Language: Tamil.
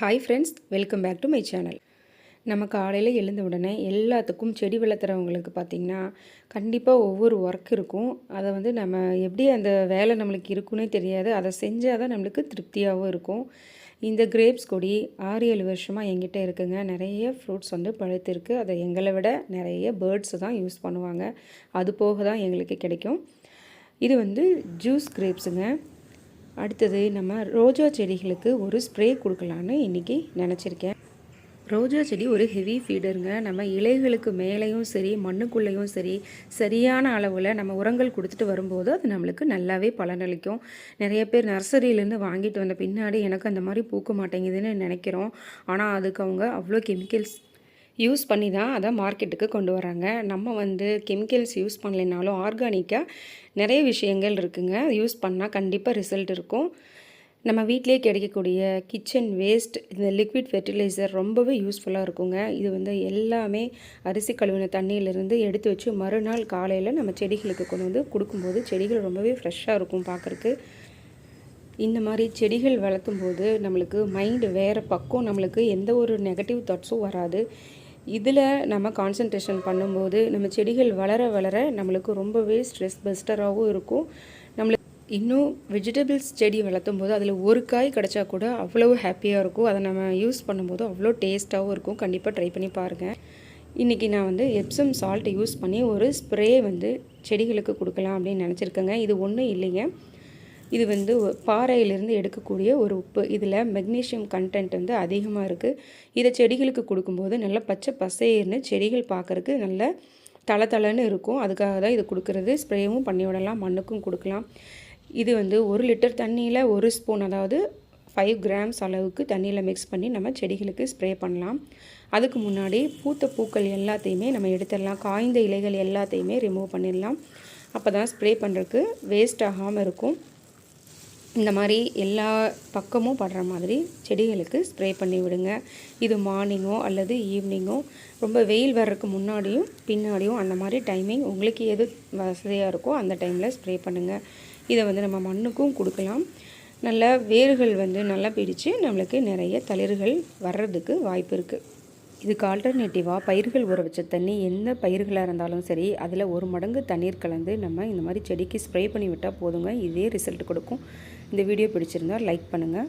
Hi friends welcome back to my channel நம்ம காலையில் எழுந்த உடனே எல்லாத்துக்கும் செடி வளர்த்துறவங்களுக்கு பார்த்திங்கன்னா கண்டிப்பாக ஒவ்வொரு ஒர்க் இருக்கும். அதை வந்து நம்ம எப்படி அந்த வேலை நம்மளுக்கு இருக்குன்னே தெரியாது. அதை செஞ்சால் தான் நம்மளுக்கு திருப்தியாகவும் இருக்கும். இந்த கிரேப்ஸ் கொடி ஆறு ஏழு வருஷமாக எங்கிட்ட இருக்குங்க. நிறைய ஃப்ரூட்ஸ் வந்து பழுத்திருக்கு. அதை எங்களை விட நிறைய பேர்ட்ஸ் தான் யூஸ் பண்ணுவாங்க. அது போக தான் எங்களுக்கு கிடைக்கும். இது வந்து ஜூஸ் கிரேப்ஸுங்க அடுத்தது நம்ம ரோஜா செடிகளுக்கு ஒரு ஸ்ப்ரே கொடுக்கலான்னு இன்றைக்கி நினச்சிருக்கேன். ரோஜா செடி ஒரு ஹெவி ஃபீடருங்க நம்ம இலைகளுக்கு மேலேயும் சரி மண்ணுக்குள்ளேயும் சரி சரியான அளவில் நம்ம உரங்கள் கொடுத்துட்டு வரும்போது அது நம்மளுக்கு நல்லாவே பலனளிக்கும். நிறைய பேர் நர்சரியிலேருந்து வாங்கிட்டு வந்த பின்னாடி எனக்கு அந்த மாதிரி பூக்க மாட்டேங்குதுன்னு நினைக்கிறோம். ஆனால் அதுக்கு அவங்க அவ்வளோ கெமிக்கல்ஸ் யூஸ் பண்ணி தான் அதை மார்க்கெட்டுக்கு கொண்டு வராங்க. நம்ம வந்து கெமிக்கல்ஸ் யூஸ் பண்ணலைனாலும் ஆர்கானிக்காக நிறைய விஷயங்கள் இருக்குங்க. யூஸ் பண்ணால் கண்டிப்பாக ரிசல்ட் இருக்கும். நம்ம வீட்டிலே கிடைக்கக்கூடிய கிச்சன் வேஸ்ட் இந்த லிக்விட் ஃபெர்டிலைசர் ரொம்பவே யூஸ்ஃபுல்லாக இருக்குங்க. இது வந்து எல்லாமே அரிசி கழுவின தண்ணியிலேருந்து எடுத்து வச்சு மறுநாள் காலையில் நம்ம செடிகளுக்கு கொண்டு வந்து கொடுக்கும்போது செடிகள் ரொம்பவே ஃப்ரெஷ்ஷாக இருக்கும் பார்க்குறக்கு இந்த மாதிரி செடிகள் வளர்த்தும்போது நம்மளுக்கு மைண்டு வேறு பக்கம் நம்மளுக்கு எந்த ஒரு நெகட்டிவ் தாட்ஸும் வராது. இதில் நம்ம கான்சன்ட்ரேஷன் பண்ணும்போது நம்ம செடிகள் வளர வளர நம்மளுக்கு ரொம்பவே ஸ்ட்ரெஸ் பெஸ்டராகவும் இருக்கும். நம்மளுக்கு இன்னும் வெஜிடபிள்ஸ் செடி வளர்த்தும் போது அதில் ஒரு காய் கிடச்சா கூட அவ்வளோ ஹாப்பியாக இருக்கும். அதை நம்ம யூஸ் பண்ணும்போது அவ்வளோ டேஸ்ட்டாகவும் இருக்கும். கண்டிப்பாக ட்ரை பண்ணி பாருங்கள் இன்றைக்கி நான் வந்து எப்சம் சால்ட் யூஸ் பண்ணி ஒரு ஸ்ப்ரே வந்து செடிகளுக்கு கொடுக்கலாம் அப்படின்னு நினச்சிருக்கேங்க. இது ஒன்றும் இல்லைங்க. இது வந்து பாறையிலிருந்து எடுக்கக்கூடிய ஒரு உப்பு. இதில் மெக்னீஷியம் கண்டென்ட் வந்து அதிகமாக இருக்குது இதை செடிகளுக்கு கொடுக்கும்போது நல்லா பச்சை பசேர்னு செடிகள் பார்க்குறக்கு நல்ல தள தளன்னு இருக்கும். அதுக்காக தான் இது கொடுக்குறது. ஸ்ப்ரேவும் பண்ணி விடலாம் மண்ணுக்கும் கொடுக்கலாம். இது வந்து ஒரு லிட்டர் தண்ணியில் ஒரு ஸ்பூன் அதாவது ஃபைவ் கிராம்ஸ் அளவுக்கு தண்ணியில் மிக்ஸ் பண்ணி நம்ம செடிகளுக்கு ஸ்ப்ரே பண்ணலாம். அதுக்கு முன்னாடி பூத்த பூக்கள் எல்லாத்தையுமே நம்ம எடுத்துடலாம். காய்ந்த இலைகள் எல்லாத்தையுமே ரிமூவ் பண்ணிடலாம். அப்போ தான் ஸ்ப்ரே பண்ணுறதுக்கு வேஸ்ட் ஆகாமல் இருக்கும். இந்த மாதிரி எல்லா பக்கமும் படுற மாதிரி செடிகளுக்கு ஸ்ப்ரே பண்ணி விடுங்க. இது மார்னிங்கோ அல்லது ஈவினிங்கோ ரொம்ப வெயில் வர்றதுக்கு முன்னாடியும் பின்னாடியும் அந்த மாதிரி டைமிங் உங்களுக்கு எது வசதியாக இருக்கோ அந்த டைமில் ஸ்ப்ரே பண்ணுங்கள் இதை வந்து நம்ம மண்ணுக்கும் கொடுக்கலாம். நல்லா வேர்கள் வந்து நல்லா பிடித்து நம்மளுக்கு நிறைய தளிர்கள் வர்றதுக்கு வாய்ப்பு இருக்குது இதுக்கு ஆல்டர்னேட்டிவாக பயிர்கள் ஊற வச்ச தண்ணி எந்த பயிர்களாக இருந்தாலும் சரி அதில் ஒரு மடங்கு தண்ணீர் கலந்து நம்ம இந்த மாதிரி செடிக்கு ஸ்ப்ரே பண்ணி விட்டால் போதுங்க. இதே ரிசல்ட் கொடுக்கும். இந்த வீடியோ பிடிச்சிருந்தால் லைக் பண்ணுங்கள்